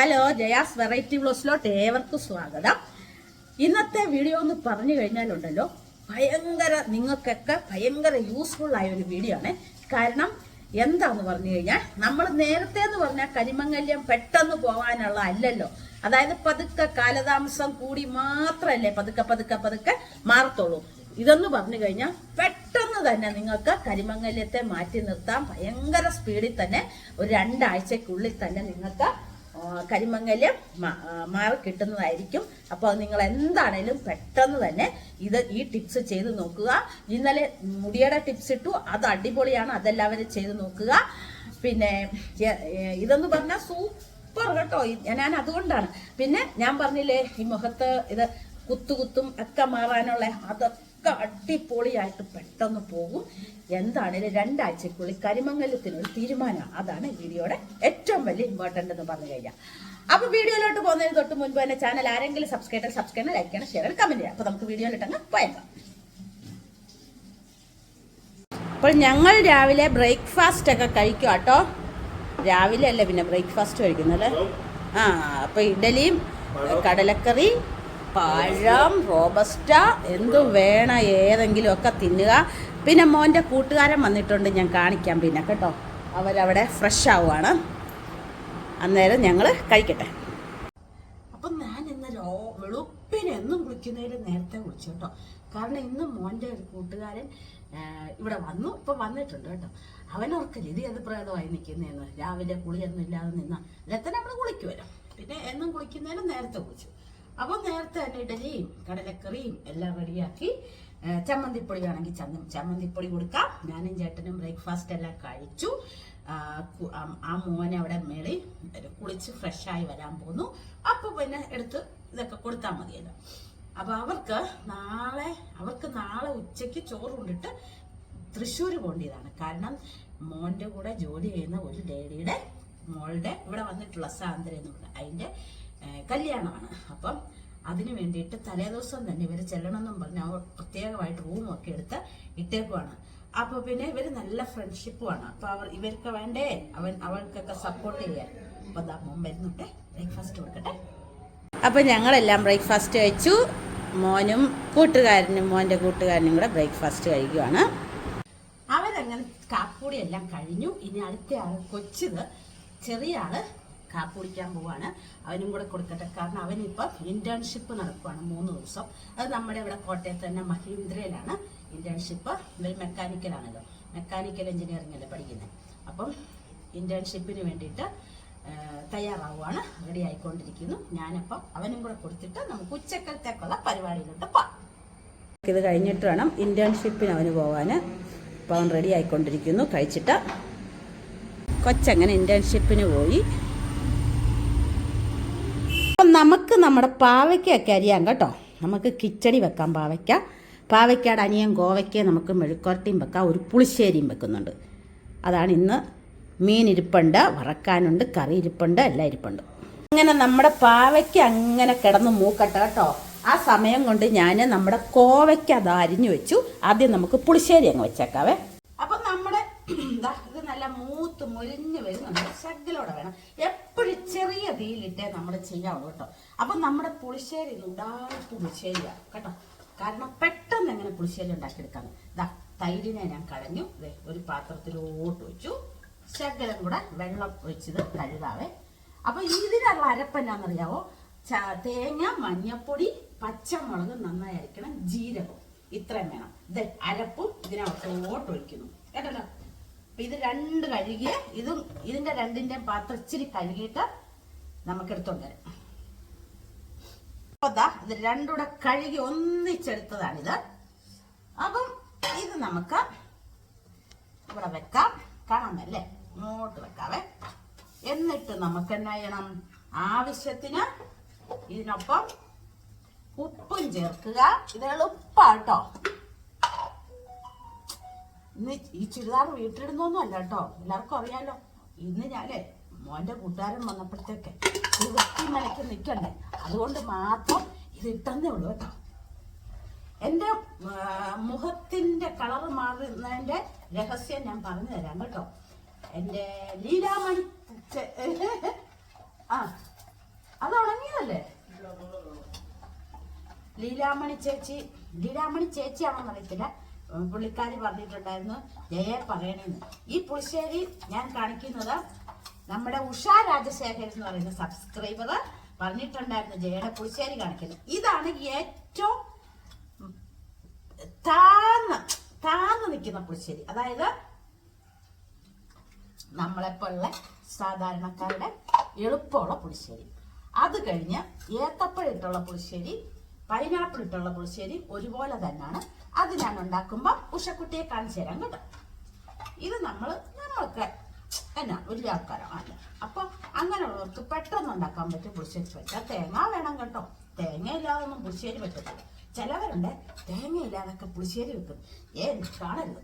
Hello Jaya's variety ബ്ലോസിലോട്ട് ഏവർക്കും സ്വാഗതം. ഇന്നത്തെ വീഡിയോ എന്ന് പറഞ്ഞു കഴിഞ്ഞാലുണ്ടല്ലോ ഭയങ്കര നിങ്ങൾക്കൊക്കെ ഭയങ്കര യൂസ്ഫുൾ ആയ ഒരു വീഡിയോ ആണ്. കാരണം എന്താന്ന് പറഞ്ഞു കഴിഞ്ഞാൽ നമ്മൾ നേരത്തെ എന്ന് പറഞ്ഞാൽ കരിമംഗല്യം പെട്ടെന്ന് പോകാനുള്ള അല്ലല്ലോ. അതായത് പതുക്കെ കാലതാമസം കൂടി മാത്രമല്ലേ പതുക്കെ പതുക്കെ പതുക്കെ മാറത്തുള്ളൂ. ഇതെന്ന് പറഞ്ഞു കഴിഞ്ഞാൽ പെട്ടെന്ന് തന്നെ നിങ്ങൾക്ക് കരിമംഗല്യത്തെ മാറ്റി നിർത്താൻ ഭയങ്കര സ്പീഡിൽ തന്നെ ഒരു രണ്ടാഴ്ചക്കുള്ളിൽ തന്നെ നിങ്ങൾക്ക് കരിമംഗല്യം മാറി കിട്ടുന്നതായിരിക്കും. അപ്പോൾ നിങ്ങൾ എന്താണേലും പെട്ടെന്ന് തന്നെ ഇത് ഈ ടിപ്സ് ചെയ്ത് നോക്കുക. ഇന്നലെ മുടിയുടെ ടിപ്സ് ഇട്ടു. അത് അടിപൊളിയാണ്. അതെല്ലാവരും ചെയ്ത് നോക്കുക. പിന്നെ ഇതെന്ന് പറഞ്ഞാൽ സൂപ്പർ കേട്ടോ. ഞാൻ അതുകൊണ്ടാണ്. പിന്നെ ഞാൻ പറഞ്ഞില്ലേ ഈ മുഖത്ത് ഇത് കുത്തുകുത്തും ഒക്കെ മാറാനുള്ള അതൊക്കെ അടിപൊളിയായിട്ട് പെട്ടെന്ന് പോകും. എന്താണേലും രണ്ടാഴ്ചക്കുള്ളിൽ കരിമംഗലത്തിന് ഒരു തീരുമാനം. അതാണ് വീഡിയോയുടെ ഏറ്റവും വലിയ ഇമ്പോർട്ടന്റ് എന്ന് പറഞ്ഞു കഴിഞ്ഞാൽ. അപ്പൊ വീഡിയോയിലോട്ട് പോകുന്നതിന് തൊട്ട് മുൻപ് തന്നെ ചാനൽ ആരെങ്കിലും സബ്സ്ക്രൈബ് സബ്സ്ക്രൈബ് ലൈക്ക് ചെയ്യണം ഷെയർ ചെയ്യണം കമന്റ് ചെയ്യാം അപ്പൊ നമുക്ക് വീഡിയോയിലിട്ടങ്ങ് പോയേക്കാം. അപ്പോൾ ഞങ്ങൾ രാവിലെ ബ്രേക്ക്ഫാസ്റ്റ് ഒക്കെ കഴിക്കും കേട്ടോ. രാവിലെ അല്ലേ പിന്നെ ബ്രേക്ക്ഫാസ്റ്റ് കഴിക്കുന്നത്? ആ അപ്പോൾ ഇഡലിയും കടലക്കറി പഴം റോബസ്റ്റ എന്തു വേണം ഏതെങ്കിലും ഒക്കെ തിന്നുക. പിന്നെ മോന്റെ കൂട്ടുകാരൻ വന്നിട്ടുണ്ട് ഞാൻ കാണിക്കാം പിന്നെ കേട്ടോ. അവരവിടെ ഫ്രഷ് ആവുകയാണ് അന്നേരം ഞങ്ങൾ കഴിക്കട്ടെ. അപ്പം ഞാൻ ഇന്ന് രോ വെളുപ്പിന് എന്നും കുളിക്കുന്നതിൽ നേരത്തെ കുളിച്ചു കേട്ടോ. കാരണം ഇന്ന് മോന്റെ ഒരു കൂട്ടുകാരൻ ഇവിടെ വന്നു ഇപ്പം വന്നിട്ടുണ്ട് കേട്ടോ. അവനോർക്കില്ല ഇത് ഏത് പ്രേതമായി നിൽക്കുന്നതെന്ന് രാവിലെ കുളിയൊന്നും ഇല്ലാതെ നിന്ന. തന്നെ നമ്മൾ കുളിക്കുമല്ലോ പിന്നെ എന്നും കുളിക്കുന്നതിന് നേരത്തെ കുളിച്ചു. അപ്പം നേരത്തെ തന്നെ ഇഡലിയും കടലക്കറിയും എല്ലാം റെഡിയാക്കി ചമ്മന്തിപ്പൊടി ചന്ത ചമ്മന്തിപ്പൊടി കൊടുക്കാം. ഞാനും ചേട്ടനും ബ്രേക്ക്ഫാസ്റ്റ് എല്ലാം കഴിച്ചു. ആ, മോനെ അവിടെ മേളിൽ കുളിച്ച് ഫ്രഷായി വരാൻ പോന്നു. അപ്പൊ പിന്നെ എടുത്ത് ഇതൊക്കെ കൊടുത്താൽ മതിയല്ലോ. അപ്പൊ അവർക്ക് നാളെ അവർക്ക് നാളെ ഉച്ചയ്ക്ക് ചോറ് കൊണ്ടിട്ട് തൃശ്ശൂർ പോകേണ്ടതാണ്. കാരണം മോന്റെ കൂടെ ജോലി ചെയ്യുന്ന ഒരു ഡേഡിയുടെ മോളുടെ ഇവിടെ വന്നിട്ടുള്ള സാന്ദ്ര എന്ന് പറയുന്നത് അതിന്റെ ഏഹ്, കല്യാണമാണ്. അപ്പം അതിന് വേണ്ടിയിട്ട് തലേദിവസം തന്നെ ഇവർ ചെല്ലണമെന്നും പറഞ്ഞ് അവർ പ്രത്യേകമായിട്ട് റൂമൊക്കെ എടുത്ത് ഇട്ടേക്കുവാണ്. അപ്പൊ പിന്നെ ഇവർ നല്ല ഫ്രണ്ട്ഷിപ്പുമാണ് അപ്പൊ അവർ ഇവർക്ക് വേണ്ടേ? അവൻ അവൾക്കൊക്കെ സപ്പോർട്ട് ചെയ്യാൻ. അപ്പൊ ദാ മോൻ വരുന്നുണ്ട്. ബ്രേക്ക്ഫാസ്റ്റ് കൊടുക്കട്ടെ. അപ്പൊ ഞങ്ങളെല്ലാം ബ്രേക്ക്ഫാസ്റ്റ് കഴിച്ചു. മോനും കൂട്ടുകാരനും മോന്റെ കൂട്ടുകാരനും കൂടെ ബ്രേക്ക്ഫാസ്റ്റ് കഴിക്കുവാണ്. അവരങ്ങനെ കാപ്പൂടി എല്ലാം കഴിഞ്ഞു. ഇനി അടുത്ത ആൾ കൊച്ചിത് ചെറിയ ആൾ കാപ്പുടിക്കാൻ പോവാണ്. അവനും കൂടെ കൊടുക്കട്ടെ. കാരണം അവനിപ്പം ഇന്റേൺഷിപ്പ് നടക്കുവാണ് മൂന്ന് ദിവസം. അത് നമ്മുടെ ഇവിടെ കോട്ടയത്ത് തന്നെ മഹീന്ദ്രയിലാണ്. ഇന്റേൺഷിപ്പ് ഇവർ മെക്കാനിക്കലാണല്ലോ. മെക്കാനിക്കൽ എഞ്ചിനീയറിംഗ് അല്ലേ പഠിക്കുന്നത് അപ്പം ഇന്റേൺഷിപ്പിന് വേണ്ടിയിട്ട് തയ്യാറാവുകയാണ് റെഡി ആയിക്കൊണ്ടിരിക്കുന്നു. ഞാനപ്പം അവനും കൂടെ കൊടുത്തിട്ട് നമുക്ക് ഉച്ചക്കലത്തേക്കുള്ള പരിപാടിയിലോട്ട് പോകാം ഇത് കഴിഞ്ഞിട്ട് വേണം ഇന്റേൺഷിപ്പിന് അവന് പോകാൻ അപ്പോൾ അവൻ റെഡി ആയിക്കൊണ്ടിരിക്കുന്നു. കഴിച്ചിട്ട് കൊച്ചങ്ങനെ ഇന്റേൺഷിപ്പിന് പോയി. നമുക്ക് നമ്മുടെ പാവയ്ക്കൊക്കെ അരിയാം കേട്ടോ. നമുക്ക് കിച്ചടി വെക്കാം പാവയ്ക്ക. പാവയ്ക്കയുടെ അനിയൻ ഗോവയ്ക്ക നമുക്ക് മെഴുക്കുരട്ടിയും വെക്കാം. ഒരു പുളിശ്ശേരിയും വെക്കുന്നുണ്ട്. അതാണ് ഇന്ന് മീൻ ഇരിപ്പുണ്ട് വറക്കാനുണ്ട് കറി ഇരിപ്പുണ്ട് എല്ലാം ഇരിപ്പുണ്ട്. അങ്ങനെ നമ്മുടെ പാവയ്ക്ക അങ്ങനെ കിടന്ന് മൂക്കട്ടെ കേട്ടോ. ആ സമയം കൊണ്ട് ഞാൻ നമ്മുടെ കോവയ്ക്ക അത് അരിഞ്ഞു വെച്ചു. ആദ്യം നമുക്ക് പുളിശ്ശേരി അങ്ങ് വെച്ചേക്കാവേ. അപ്പം നല്ല മൂത്ത് മുരിഞ്ഞ് വരുന്നുണ്ട് ശകലോടെ വേണം. എപ്പോഴും ചെറിയ തീയിലിട്ടേ നമ്മൾ ചെയ്യാവുള്ളൂ കേട്ടോ. അപ്പം നമ്മുടെ പുളിശ്ശേരി ഉണ്ടായി പുളിശ്ശേരിയാണ് കേട്ടോ. കാരണം പെട്ടെന്ന് എങ്ങനെ പുളിശ്ശേരി ഉണ്ടാക്കിയെടുക്കാം ഇതാ തൈരിനെ ഞാൻ കളഞ്ഞു. ഒരു പാത്രത്തിലോട്ട് വെച്ചു ശകലം കൂടെ വെള്ളം ഒഴിച്ചത് കഴുകാവേ. അപ്പൊ ഇതിനുള്ള അരപ്പന്നാന്നറിയാവോ ച- തേങ്ങ മഞ്ഞപ്പൊടി പച്ചമുളക് നന്നായി അരക്കണം. ജീരകം ഇത്രയും വേണം. ഇത് അരപ്പും ഇതിനകത്തോട്ട് ഒഴിക്കുന്നു. കേട്ടല്ലോ? ഇത് രണ്ട് കഴുകിയ ഇതും ഇതിന്റെ രണ്ടിന്റെ പാത്രം ഇച്ചിരി കഴുകിയിട്ട് നമുക്ക് എടുത്തോണ്ട് വരാം ഇത് രണ്ടുകൂടെ കഴുകി ഒന്നിച്ചെടുത്തതാണിത്. അപ്പം ഇത് നമുക്ക് ഇവിടെ വെക്കാം. കാണാമല്ലേ ഇങ്ങോട്ട് വെക്കാവേ. എന്നിട്ട് നമുക്ക് എന്നാ ചെയ്യണം? ആവശ്യത്തിന് ഇതിനൊപ്പം ഉപ്പും ചേർക്കുക. ഇത് എളുപ്പാട്ടോ ഇന്ന് ഈ ചുരിദാർ വീട്ടിലിടുന്നൊന്നും അല്ല കേട്ടോ. എല്ലാവർക്കും അറിയാലോ. ഇന്ന് ഞാനേ മോന്റെ കൂട്ടുകാരൻ വന്നപ്പോഴത്തേക്ക് ഒരു വൃത്തി മനയ്ക്ക് നിൽക്കണ്ടേ അതുകൊണ്ട് മാത്രം ഇത് ഇട്ടെന്നേ ഉള്ളൂ കേട്ടോ. എന്റെ മുഖത്തിന്റെ കളർ മാറുന്നതിന്റെ രഹസ്യം ഞാൻ പറഞ്ഞു തരാം കേട്ടോ. എന്റെ ലീലാമണി ആ അത് ഉണങ്ങിയതല്ലേ? ലീലാമണി ചേച്ചി ലീലാമണി ചേച്ചിയാണെന്നറിയത്തില്ല. പുള്ളിക്കാരി പറഞ്ഞിട്ടുണ്ടായിരുന്നു ജയ പറയണെന്ന്. ഈ പുളിശ്ശേരി ഞാൻ കാണിക്കുന്നത് നമ്മുടെ ഉഷ രാജശേഖരൻ എന്ന് പറയുന്ന സബ്സ്ക്രൈബർ പറഞ്ഞിട്ടുണ്ടായിരുന്നു ജയയുടെ പുളിശ്ശേരി കാണിക്കുന്നത് ഇതാണ് ഏറ്റവും താന്ന് താന്ന് നിൽക്കുന്ന പുളിശ്ശേരി. അതായത് നമ്മളെപ്പോലുള്ള സാധാരണക്കാരുടെ എളുപ്പമുള്ള പുളിശ്ശേരി. അത് കഴിഞ്ഞ് ഏത്തപ്പഴം ഇട്ടുള്ള പുളിശ്ശേരി പൈനാപ്പിൾ ഇട്ടുള്ള പുളിശ്ശേരി ഒരുപോലെ തന്നെയാണ്. അത് ഞാൻ ഉണ്ടാക്കുമ്പോൾ ഉഷക്കുട്ടിയെ കാണിച്ചു തരാം കേട്ടോ. ഇത് നമ്മൾ നമ്മൾക്ക് എന്നാ വലിയ ആൾക്കാരാണ്. അപ്പൊ അങ്ങനെയുള്ളവർക്ക് പെട്ടെന്ന് ഉണ്ടാക്കാൻ പറ്റും പുളിശ്ശേരി പറ്റാ. തേങ്ങ വേണം കേട്ടോ. തേങ്ങ ഇല്ലാതൊന്നും പുളിശ്ശേരി പറ്റത്തില്ല. ചിലവരുണ്ട് തേങ്ങ ഇല്ലാതൊക്കെ പുളിശ്ശേരി വെക്കും. ഏ കാണരുത്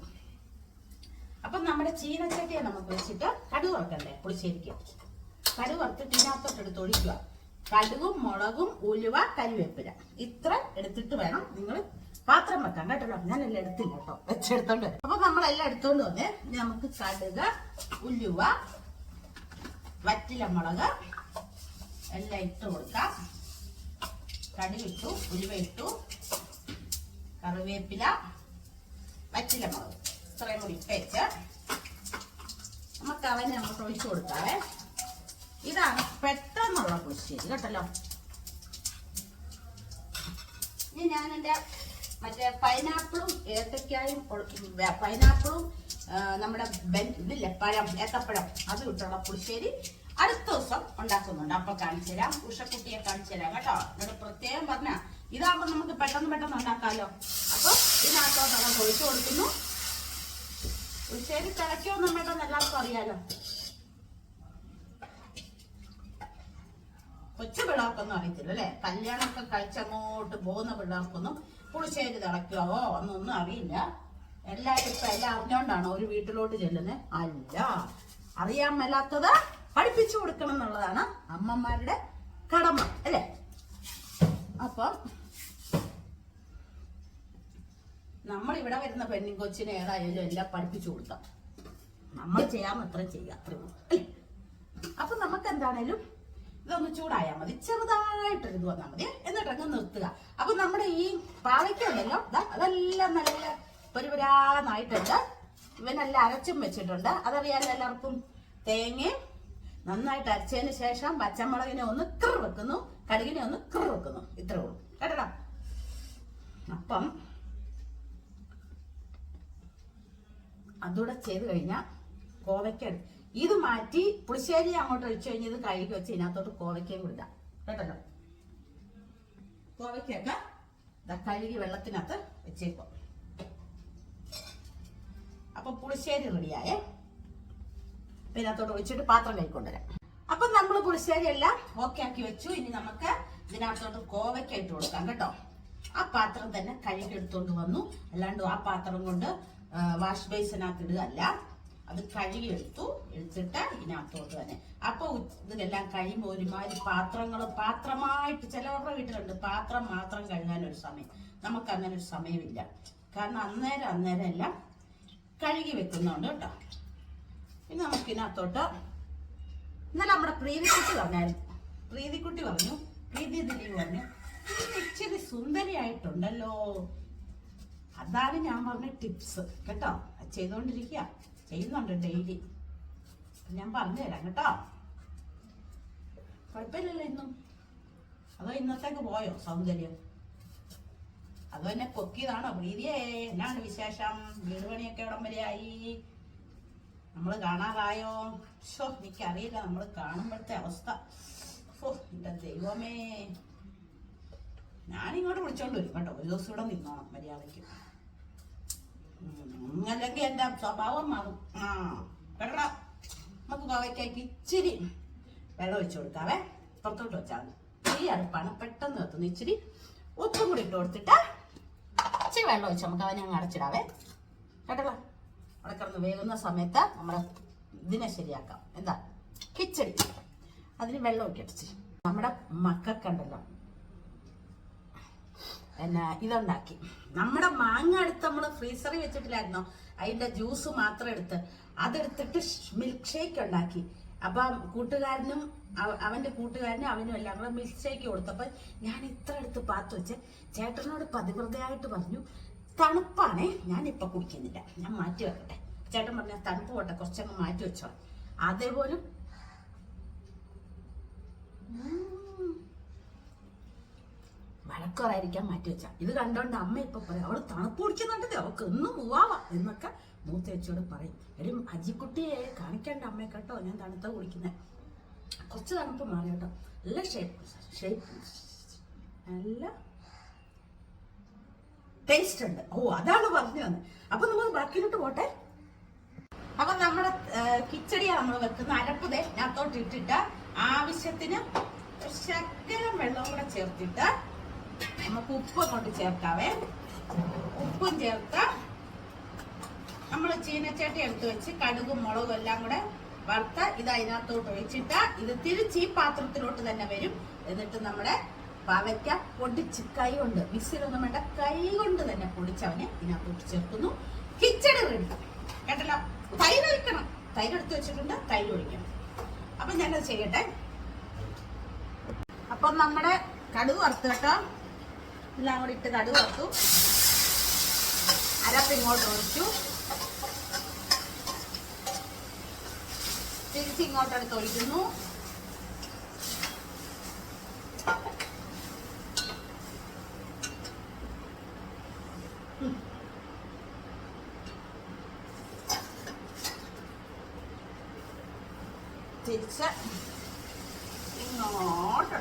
അപ്പം നമ്മുടെ ചീനച്ചട്ടിയെ നമുക്ക് വെച്ചിട്ട് കടുക് വറുക്കണ്ടേ പുളിശ്ശേരിക്ക്? കടുക് വറുത്തിട്ട് ഇതിനകത്തോട്ട് എടുത്ത് ഒഴിക്കുക. കടുകും മുളകും ഉലുവ കരിവേപ്പില. ഇത്ര എടുത്തിട്ട് വേണം നിങ്ങൾ പാത്രം വെക്കാൻ കേട്ടോ. ഞാനെല്ലാം എടുത്തില്ല കേട്ടോ. വെച്ചെടുത്തോണ്ട്. അപ്പൊ നമ്മളെല്ലാം എടുത്തോണ്ട് വന്ന് നമുക്ക് കടുക് ഉല്ലുവ വറ്റില മുളക് എല്ലാം ഇട്ട് കൊടുക്കാം. കടുക് ഇട്ടു ഉലുവ ഇട്ടു കറിവേപ്പില വറ്റില മുളക് ഇത്രയും കൂടി ഇട്ടേച്ച് നമുക്ക് അവനെ നമുക്ക് ഒഴിച്ചു കൊടുക്കാവേ. ഇതാണ് പെട്ടെന്നുള്ള കുശ്ശേരി കേട്ടല്ലോ. ഇനി ഞാൻ മറ്റേ പൈനാപ്പിളും ഏത്തക്കായും പൈനാപ്പിളും നമ്മുടെ ഇതില്ലേ പഴം ഏത്തപ്പഴം അത് ഇട്ടുള്ള പുളിശ്ശേരി അടുത്ത ദിവസം ഉണ്ടാക്കുന്നുണ്ട്. അപ്പൊ കാണിച്ചു തരാം. ഉഷക്കുട്ടിയെ കാണിച്ചു തരാം കേട്ടോ. എന്നോട് പ്രത്യേകം പറഞ്ഞ ഇതാകുമ്പോ നമുക്ക് പെട്ടെന്ന് പെട്ടെന്ന് ഉണ്ടാക്കാമല്ലോ അപ്പൊ ഇതിനകത്തോട്ട് നമ്മൾ ഒഴിച്ചു കൊടുക്കുന്നു. പുളിശ്ശേരി തിളക്കോ വേണ്ടെന്ന് എല്ലാവർക്കും അറിയാലോ. കൊച്ചു പിള്ളേർക്കൊന്നും അറിയത്തില്ല അല്ലെ? കല്യാണമൊക്കെ കഴിച്ചങ്ങോട്ട് പോകുന്ന പിള്ളേർക്കൊന്നും പുളിശ്ശേരി തിളയ്ക്കാവോ എന്നൊന്നും അറിയില്ല. എല്ലാവരും ഇപ്പൊ എല്ലാം അറിഞ്ഞോണ്ടാണോ ഒരു വീട്ടിലോട്ട് ചെല്ലുന്നത് അല്ല അറിയാൻ മേലാത്തത് പഠിപ്പിച്ചു കൊടുക്കണം എന്നുള്ളതാണ് അമ്മമാരുടെ കടമ അല്ലേ? അപ്പം നമ്മളിവിടെ വരുന്ന പെണ്ണും കൊച്ചിനെ ഏതായാലും എല്ലാം പഠിപ്പിച്ചു കൊടുക്കാം. നമ്മൾ ചെയ്യാൻ അത്രയും ചെയ്യാം അത്രേ ഉള്ളൂ അല്ലേ? അപ്പൊ നമുക്ക് എന്താണേലും ഇതൊന്ന് ചൂടായാൽ മതി. ചെറുതായിട്ടൊരു ഇത് വന്നാൽ മതി. എന്നിട്ട് അങ്ങ് നിർത്തുക. അപ്പൊ നമ്മുടെ ഈ പാവയ്ക്കുണ്ടല്ലോ അതെല്ലാം നല്ല പൊരുപുരാന്നായിട്ടുണ്ട് ഇവനെല്ലാം അരച്ചും വെച്ചിട്ടുണ്ട്. അതറിയാലോ എല്ലാവർക്കും? തേങ്ങയും നന്നായിട്ട് അരച്ചതിന് ശേഷം പച്ചമുളകിനെ ഒന്ന് കിർ വെക്കുന്നു. കടുകിനെ ഒന്ന് കിർ വെക്കുന്നു. ഇത്രേ ഉള്ളൂ. കേട്ടോ അപ്പം അതുകൂടെ ചെയ്ത് കഴിഞ്ഞാൽ കോവയ്ക്ക എടു- ഇത് മാറ്റി പുളിശ്ശേരി അങ്ങോട്ട് ഒഴിച്ചു കഴിഞ്ഞ് ഇത് കഴുകി വെച്ച് ഇതിനകത്തോട്ട് കോവയ്ക്കയും കൂടി ഇടാം. കേട്ടല്ലോ? കോവയ്ക്കൊക്കെ കഴുകി വെള്ളത്തിനകത്ത് വെച്ചേക്കും അപ്പൊ പുളിശ്ശേരി റെഡിയായേ. ഇതിനകത്തോട്ട് ഒഴിച്ചിട്ട് പാത്രം കൈക്കൊണ്ടുവരാം അപ്പൊ നമ്മൾ പുളിശ്ശേരി എല്ലാം ഓക്കെ ആക്കി വെച്ചു. ഇനി നമുക്ക് ഇതിനകത്തോട്ട് കോവയ്ക്ക ഇട്ട് കൊടുക്കാം കേട്ടോ. ആ പാത്രം തന്നെ കഴുകി എടുത്തോണ്ട് വന്നു. അല്ലാണ്ട് ആ പാത്രം കൊണ്ട് വാഷ് ബേസിനകത്ത് ഇടുകയല്ല. അത് കഴുകിയെടുത്തു എടുത്തിട്ട് ഇതിനകത്തോട്ട് തന്നെ. അപ്പൊ ഉച്ച- ഇതിലെല്ലാം കഴിയുമ്പോൾ ഒരുമാതിരി പാത്രങ്ങൾ പാത്രമായിട്ട് ചിലവരുടെ വീട്ടിലുണ്ട്. പാത്രം മാത്രം കഴുകാൻ ഒരു സമയം. നമുക്ക് അങ്ങനെ ഒരു സമയമില്ല. കാരണം അന്നേരം അന്നേരം എല്ലാം കഴുകി വെക്കുന്നുണ്ട് കേട്ടോ. ഇനി നമുക്ക് ഇതിനകത്തോട്ട് ഇന്നലെ നമ്മുടെ പ്രീതിക്കുട്ടി പറഞ്ഞായിരുന്നു പ്രീതിക്കുട്ടി പറഞ്ഞു പ്രീതി ദിലീപ് പറഞ്ഞു "ഇത് ഇച്ചിരി സുന്ദരിയായിട്ടുണ്ടല്ലോ. അതാണ് ഞാൻ പറഞ്ഞ ടിപ്സ്. കേട്ടോ? ചെയ്തുകൊണ്ടിരിക്കുക ചെയ്യുന്നുണ്ട് ഡെയിലി ഞാൻ പറഞ്ഞു തരാം കേട്ടോ. കുഴപ്പമില്ലല്ലോ ഇന്നും. അതോ ഇന്നത്തേക്ക് പോയോ സൗന്ദര്യം? അതോ എന്നെ പൊക്കിയതാണോ? പ്രീതിയേ എന്നാണ് വിശേഷം? വീട് പണിയൊക്കെ ഇടം വരെയായി നമ്മൾ കാണാറായോ? ഷോ എനിക്കറിയില്ല. നമ്മൾ കാണുമ്പോഴത്തെ അവസ്ഥ. ഓ എന്റെ ദൈവമേ. ഞാനിങ്ങോട്ട് വിളിച്ചോണ്ട് വരും കേട്ടോ. ഒരു ദിവസം ഇവിടെ നിന്നോണം മര്യാദയ്ക്ക്. അല്ലെങ്കിൽ എന്റെ സ്വഭാവം മാറും. ആ കേട്ടോ നമുക്ക് കോവയ്ക്കാക്കി ഇച്ചിരി വെള്ളം ഒഴിച്ചു കൊടുക്കാവേ. പുറത്തോട്ട് വെച്ചാൽ ഈ അടുപ്പാണ് പെട്ടെന്ന് എത്തുന്നു ഇച്ചിരി ഉപ്പും കൂടി ഇട്ട് കൊടുത്തിട്ട് ഇച്ചിരി വെള്ളം ഒഴിച്ച് നമുക്ക് അവനെ അങ്ങ് അടച്ചിടാവേ. കേട്ടല്ലോ? അവിടെ കിടന്ന് വേകുന്ന സമയത്ത് നമ്മൾ ഇതിനെ ശരിയാക്കാം. എന്താ? കിച്ചടി. അതിന് വെള്ളം അടിച്ച് നമ്മുടെ മക്കൾക്കുണ്ടല്ലോ. എന്നാ ഇതുണ്ടാക്കി. നമ്മുടെ മാങ്ങ എടുത്ത് നമ്മൾ ഫ്രീസറിൽ വെച്ചിട്ടില്ലായിരുന്നോ? അതിന്റെ ജ്യൂസ് മാത്രം എടുത്ത് അതെടുത്തിട്ട് മിൽക്ക് ഷേക്ക് ഉണ്ടാക്കി. അപ്പം കൂട്ടുകാരനും അവന്റെ കൂട്ടുകാരനും അവനും എല്ലാം കൂടെ മിൽക്ക് ഷേക്ക് കൊടുത്തപ്പോൾ ഞാൻ ഇത്ര എടുത്ത് പാത്ത് വെച്ച് ചേട്ടനോട് പതിവൃതയായിട്ട് പറഞ്ഞു തണുപ്പാണേ ഞാൻ ഇപ്പൊ കുടിക്കുന്നില്ല. ഞാൻ മാറ്റി വെക്കട്ടെ. ചേട്ടൻ പറഞ്ഞ തണുപ്പ് പോട്ടെ കുറച്ചങ്ങ് മാറ്റി വെച്ചോ അതേപോലെ ഉം. വഴക്കുറായിരിക്കാൻ മാറ്റി വെച്ചാൽ ഇത് കണ്ടോണ്ട് അമ്മ ഇപ്പൊ പറയും അവൾ തണുപ്പ് കുടിക്കുന്നുണ്ടല്ലേ അവൾക്ക് ഒന്നും പോവാ എന്നൊക്കെ മൂത്തേച്ചിയോട് പറയും. ഒരു അജിക്കുട്ടിയെ കാണിക്കേണ്ട അമ്മയെ കേട്ടോ ഞാൻ തണുത്ത കുടിക്കുന്നത് കുറച്ച് തണുപ്പ് മാറി കേട്ടോ. നല്ല ഷേപ്പ് ഷേപ്പ് നല്ല ടേസ്റ്റ് ഉണ്ട്. ഓ അതാണ് പറഞ്ഞു തന്നെ അപ്പൊ നമ്മൾ ബാക്കിയിലോട്ട് പോട്ടെ. അപ്പൊ നമ്മുടെ കിച്ചടിയാ നമ്മൾ വെക്കുന്ന അരപ്പുതേ ഞാത്തോട്ട് ഇട്ടിട്ട് ആവശ്യത്തിന് ശകലം വെള്ളവും കൂടെ ചേർത്തിട്ട് നമുക്ക് ഉപ്പ് അങ്ങോട്ട് ചേർക്കാവേ. ഉപ്പും ചേർത്ത് നമ്മൾ ചീനച്ചട്ടി എടുത്ത് വെച്ച് കടുകും മുളകും എല്ലാം കൂടെ വറുത്ത് ഇത് അതിനകത്തോട്ട് ഒഴിച്ചിട്ട് ഇത് തിരിച്ച് ഈ പാത്രത്തിലോട്ട് തന്നെ വരും. എന്നിട്ട് നമ്മുടെ പാവയ്ക്ക പൊടിച്ച് കൈ കൊണ്ട് മിക്സിയിലൊന്നും വേണ്ട കൈ കൊണ്ട് തന്നെ പൊടിച്ചവനെ ഇതിനകത്തോട്ട് ചേർക്കുന്നു. കിച്ചടി റെഡി കേട്ടല്ലോ? തൈര് ഒഴിക്കണം. തൈര് എടുത്ത് വെച്ചിട്ടുണ്ട്. തൈര് ഒഴിക്കണം. അപ്പൊ ഞാനത് ചെയ്യട്ടെ. അപ്പം നമ്മുടെ കടുക് വറുത്ത് കേട്ടോ. എല്ലാം കൂടി ഇട്ട് കടുക് വറുത്തു. അരപ്പ് ഇങ്ങോട്ട് ഒഴിച്ചു. തിരിച്ച് ഇങ്ങോട്ട് എടുത്ത് ഒഴിക്കുന്നു. തിരിച്ച് ഇങ്ങോട്ട്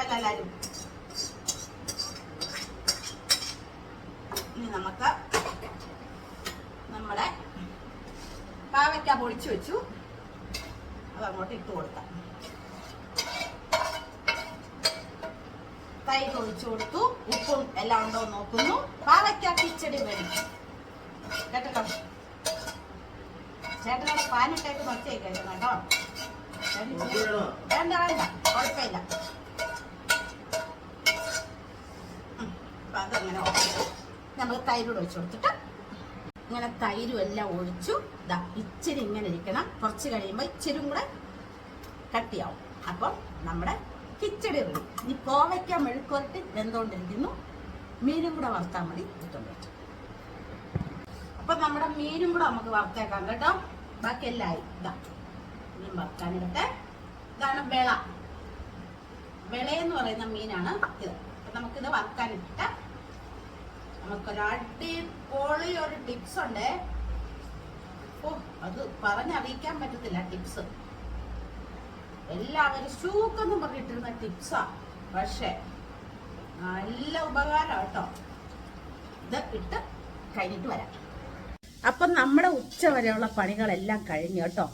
എടുത്തൊഴിക്കും എല്ലാരും ഇനി നമുക്ക് നമ്മുടെ പാവയ്ക്ക പൊളിച്ചു വെച്ചു. അത് അങ്ങോട്ട് ഇട്ട് കൊടുക്കാം. തൈ ഒഴിച്ചു കൊടുത്തു. ഉപ്പും എല്ലാം ഉണ്ടോ നോക്കുന്നു. പാവയ്ക്ക കിച്ചടി വേണം കേട്ടോ ചേട്ടനോട് പാനിട്ടേക്ക് നോക്കിയേക്ക് കേട്ടോ. വേണ്ട വേണ്ട കുഴപ്പമില്ല. അപ്പൊ അതങ്ങനെ നമ്മൾ തൈരോട് ഒഴിച്ചു കൊടുത്തിട്ട് ഇങ്ങനെ തൈരും എല്ലാം ഒഴിച്ചു. ഇതാ ഇച്ചിരി ഇങ്ങനെ ഇരിക്കണം. കുറച്ച് കഴിയുമ്പോൾ ഇച്ചിരി കൂടെ കട്ടിയാവും. അപ്പം നമ്മുടെ കിച്ചടി റെഡി. ഇനി കോവയ്ക്ക മെഴുക്കുരട്ടി വെന്തുകൊണ്ടിരിക്കുന്നു. മീനും കൂടെ വറുത്താൽ മതി. എടുത്തോണ്ട് പറ്റും അപ്പൊ നമ്മുടെ മീനും കൂടെ നമുക്ക് വറുത്തേക്കാം കേട്ടോ. ബാക്കി എല്ലാം ഇതാ മീൻ വറുക്കാനിടട്ടെ ഇതാണ് വെള. വെളയെന്ന് പറയുന്ന മീനാണ് ഇത്. അപ്പൊ നമുക്കിത് വറുക്കാനിട്ട് നമുക്കൊരു അടിപൊളി ഒരു ടിപ്സ് ഉണ്ട്. ഓ അത് പറഞ്ഞറിയിക്കാൻ പറ്റത്തില്ല ടിപ്സ് എല്ലാവരും ഷൂക്കെന്ന് പറഞ്ഞിട്ടിരുന്ന ടിപ്സാ പക്ഷേ നല്ല ഉപകാരം കേട്ടോ. ഇത് ഇട്ട് കഴിഞ്ഞിട്ട് വരാം. അപ്പം നമ്മുടെ ഉച്ച വരെയുള്ള പണികളെല്ലാം കഴിഞ്ഞു കേട്ടോ.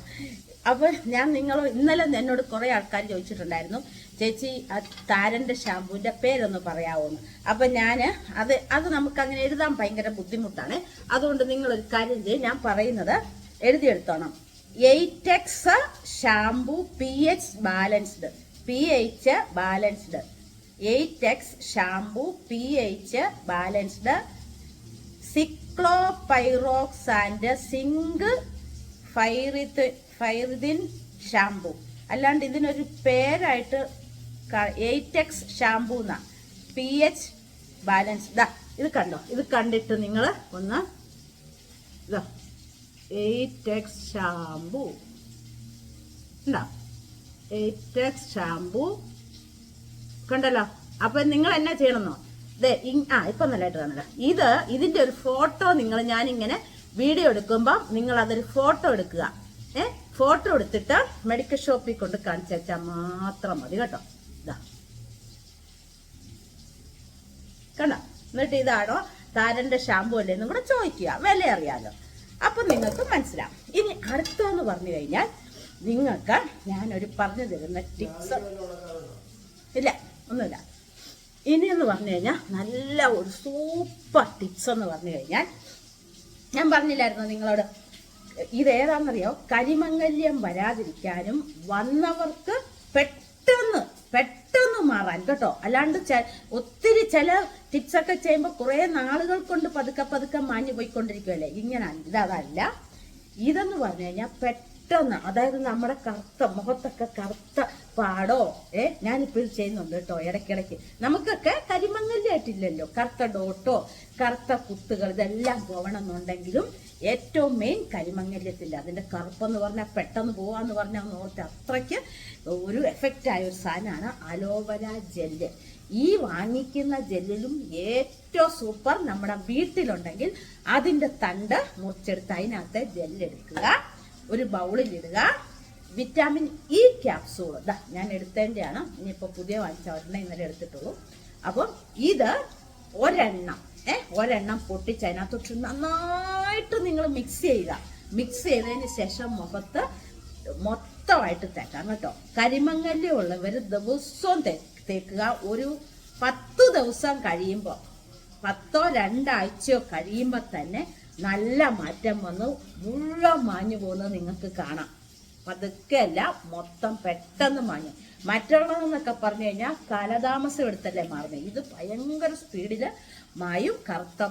അപ്പൊ ഞാൻ നിങ്ങൾ ഇന്നലെ എന്നോട് കുറെ ആൾക്കാർ ചോദിച്ചിട്ടുണ്ടായിരുന്നു ചേച്ചി ആ താരന്റെ ഷാമ്പുവിന്റെ പേരൊന്ന് പറയാവോന്ന്. അപ്പൊ ഞാൻ അത് അത് നമുക്ക് അങ്ങനെ എഴുതാൻ ഭയങ്കര ബുദ്ധിമുട്ടാണ്. അതുകൊണ്ട് നിങ്ങൾ ഒരു കാര്യം ചെയ്യും ഞാൻ പറയുന്നത് എഴുതിയെടുത്തോണം. Eight X shampoo P H balanced P H balanced. Eight X shampoo P H balanced. Ciclopirox and zinc pyrithione pyrithione shampoo. അല്ലാണ്ട് ഇതിനൊരു പേരായിട്ട് എയ്റ്റ് എക്സ് ഷാംപൂ എന്നാ പി എച്ച് ബാലൻസ്. ഇതാ ഇത് കണ്ടോ? ഇത് കണ്ടിട്ട് നിങ്ങൾ ഒന്ന് ഇതാ എയ്റ്റ് എക്സ് ഷാംപൂ. ഉണ്ടോ എയ്റ്റ് എക്സ് ഷാംപൂ. കണ്ടല്ലോ? അപ്പൊ നിങ്ങൾ എന്നാ ചെയ്യണമെന്നോ ഇതേ ആ ഇപ്പൊ നല്ലതായിട്ട് കാണില്ല ഇത് ഇതിന്റെ ഒരു ഫോട്ടോ നിങ്ങൾ ഞാനിങ്ങനെ വീഡിയോ എടുക്കുമ്പോൾ നിങ്ങൾ അതൊരു ഫോട്ടോ എടുക്കുക. ഏ? ഫോട്ടോ എടുത്തിട്ട് മെഡിക്കൽ ഷോപ്പിൽ കൊണ്ട് കാണിച്ചാൽ മാത്രം മതി കേട്ടോ. ഇതാ കണ്ടോ? എന്നിട്ട് ഇതാണോ? താരന്റെ ഷാമ്പു അല്ലേ എന്നും കൂടെ ചോദിക്കുക. വില അറിയാലോ. അപ്പൊ നിങ്ങൾക്ക് മനസ്സിലാവും. ഇനി അടുത്തെന്ന് പറഞ്ഞു കഴിഞ്ഞാൽ നിങ്ങൾക്ക് ഞാനൊരു പറഞ്ഞു തരുന്ന ടിപ്സ് ഇല്ല ഒന്നുമില്ല. എന്ന് പറഞ്ഞു കഴിഞ്ഞാൽ നല്ല ഒരു സൂപ്പർ ടിപ്സ് എന്ന് പറഞ്ഞു കഴിഞ്ഞാൽ ഞാൻ പറഞ്ഞില്ലായിരുന്നു നിങ്ങളോട്? ഇതേതാണെന്നറിയോ കരിമംഗല്യം വരാതിരിക്കാനും വന്നവർക്ക് പെട്ടെന്ന് പെട്ടെന്ന് മാറാൻ കേട്ടോ. അല്ലാണ്ട് ഒത്തിരി ചില ടിപ്സ് ഒക്കെ ചെയ്യുമ്പോൾ കുറെ നാളുകൾ കൊണ്ട് പതുക്കെ പതുക്കെ മാഞ്ഞു പോയിക്കൊണ്ടിരിക്കുകയല്ലേ ഇങ്ങനെ ഇതല്ല ഇതെന്ന് പറഞ്ഞു കഴിഞ്ഞാൽ പെട്ടെന്ന് പെട്ടെന്ന് അതായത് നമ്മുടെ കറുത്ത മുഖത്തൊക്കെ കറുത്ത പാടോ ഏ ഞാനിപ്പോൾ ഇത് ചെയ്യുന്നുണ്ട് കേട്ടോ ഇടയ്ക്കിടയ്ക്ക്. നമുക്കൊക്കെ കരിമങ്ങല്ലായിട്ടില്ലല്ലോ കറുത്ത ഡോട്ടോ കറുത്ത കുത്തുകൾ ഇതെല്ലാം പോകണമെന്നുണ്ടെങ്കിലും ഏറ്റവും മെയിൻ കരിമങ്ങല്യത്തില്ല. അതിന്റെ കറുപ്പെന്ന് പറഞ്ഞാൽ പെട്ടെന്ന് പോവാന്ന് പറഞ്ഞാൽ ഒന്ന് അത്രയ്ക്ക് ഒരു എഫക്റ്റ് ആയ ഒരു സാധനമാണ് അലോവര ജെല്ല്. ഈ വാങ്ങിക്കുന്ന ജെല്ലിലും ഏറ്റവും സൂപ്പർ നമ്മുടെ വീട്ടിലുണ്ടെങ്കിൽ അതിന്റെ തണ്ട് മുറിച്ചെടുത്ത് അതിനകത്ത് ജെല്ലെടുക്കുക. ഒരു ബൗളിൽ ഇടുക. വിറ്റാമിൻ ഇ ക്യാപ്സൂൾ ഇതാ ഞാൻ എടുത്തതിന്റെയാണ് ഇനിയിപ്പോൾ പുതിയ വാങ്ങിച്ച ഒരെണ്ണം ഇന്നലെ എടുത്തിട്ടുള്ളൂ. അപ്പം ഇത് ഒരെണ്ണം ഏ ഒരെണ്ണം പൊട്ടിച്ച് അതിനകത്തൊട്ട് നന്നായിട്ട് നിങ്ങൾ മിക്സ് ചെയ്യുക. മിക്സ് ചെയ്തതിന് ശേഷം മുഖത്ത് മൊത്തമായിട്ട് തേക്കാം കേട്ടോ. കരിമങ്ങല്യം ഉള്ളവർ ദിവസവും തേക്കുക. ഒരു പത്ത് ദിവസം കഴിയുമ്പോൾ പത്തോ രണ്ടാഴ്ചയോ കഴിയുമ്പോൾ തന്നെ നല്ല മാറ്റം വന്ന്. മുഴുവൻ മാഞ്ഞു പോകുന്നത് നിങ്ങൾക്ക് കാണാം. പതുക്കെ അല്ല മൊത്തം പെട്ടെന്ന് മാഞ്ഞു. മറ്റുള്ളതെന്നൊക്കെ പറഞ്ഞു കഴിഞ്ഞാൽ കാലതാമസം എടുത്തല്ലേ മാറുന്നത്. ഇത് ഭയങ്കര സ്പീഡിൽ മായും കറുത്ത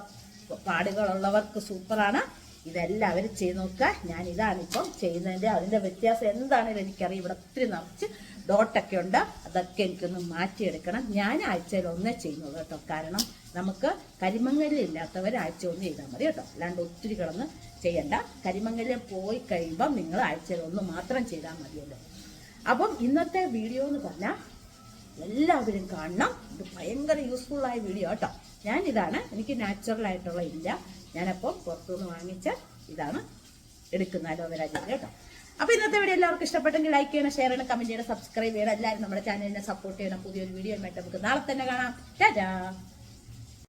പാടുകളുള്ളവർക്ക് സൂപ്പറാണ്. ഇതെല്ലാവരും ചെയ്ത് നോക്കുക. ഞാൻ ഇതാണ് ഇപ്പം ചെയ്യുന്നതിന്റെ അതിന്റെ വ്യത്യാസം എന്താണെങ്കിലും എനിക്കറിയാം. ഇവിടെ ഒത്തിരി നിറച്ച് ഡോട്ടൊക്കെ ഉണ്ട്. അതൊക്കെ എനിക്കൊന്ന് മാറ്റിയെടുക്കണം. ഞാൻ ആഴ്ചയിൽ ഒന്നേ ചെയ്യുന്നുള്ളൂ കേട്ടോ. കാരണം നമുക്ക് കരിമങ്ങലിൽ ഇല്ലാത്തവർ ആഴ്ച ഒന്ന് ചെയ്താൽ മതി കേട്ടോ. അല്ലാണ്ട് ഒത്തിരി കിടന്ന് ചെയ്യണ്ട. കരിമങ്ങലിൽ പോയി കഴിയുമ്പം നിങ്ങൾ ആഴ്ചയിൽ ഒന്ന് മാത്രം ചെയ്താൽ മതിയല്ലോ. അപ്പം ഇന്നത്തെ വീഡിയോ എന്ന് പറഞ്ഞാൽ എല്ലാവരും കാണണം. ഇത് ഭയങ്കര യൂസ്ഫുള്ളായ വീഡിയോ കേട്ടോ. ഞാൻ ഇതാണ് എനിക്ക് നാച്ചുറൽ ആയിട്ടുള്ള ഇല്ല. ഞാനപ്പോൾ പുറത്തുനിന്ന് വാങ്ങിച്ച ഇതാണ് എടുക്കുന്ന അലോവേര കേട്ടോ. അപ്പൊ ഇന്നത്തെ വീഡിയോ എല്ലാവർക്കും ഇഷ്ടപ്പെട്ടെങ്കിൽ ലൈക്ക് ചെയ്യണം ഷെയർ ചെയ്യണം കമന്റ് ചെയ്യണം സബ്സ്ക്രൈബ് ചെയ്യണം. എല്ലാവരും നമ്മുടെ ചാനലിനെ സപ്പോർട്ട് ചെയ്യണം. പുതിയൊരു വീഡിയോ ആയിട്ട് നമുക്ക് നാളെ തന്നെ കാണാം.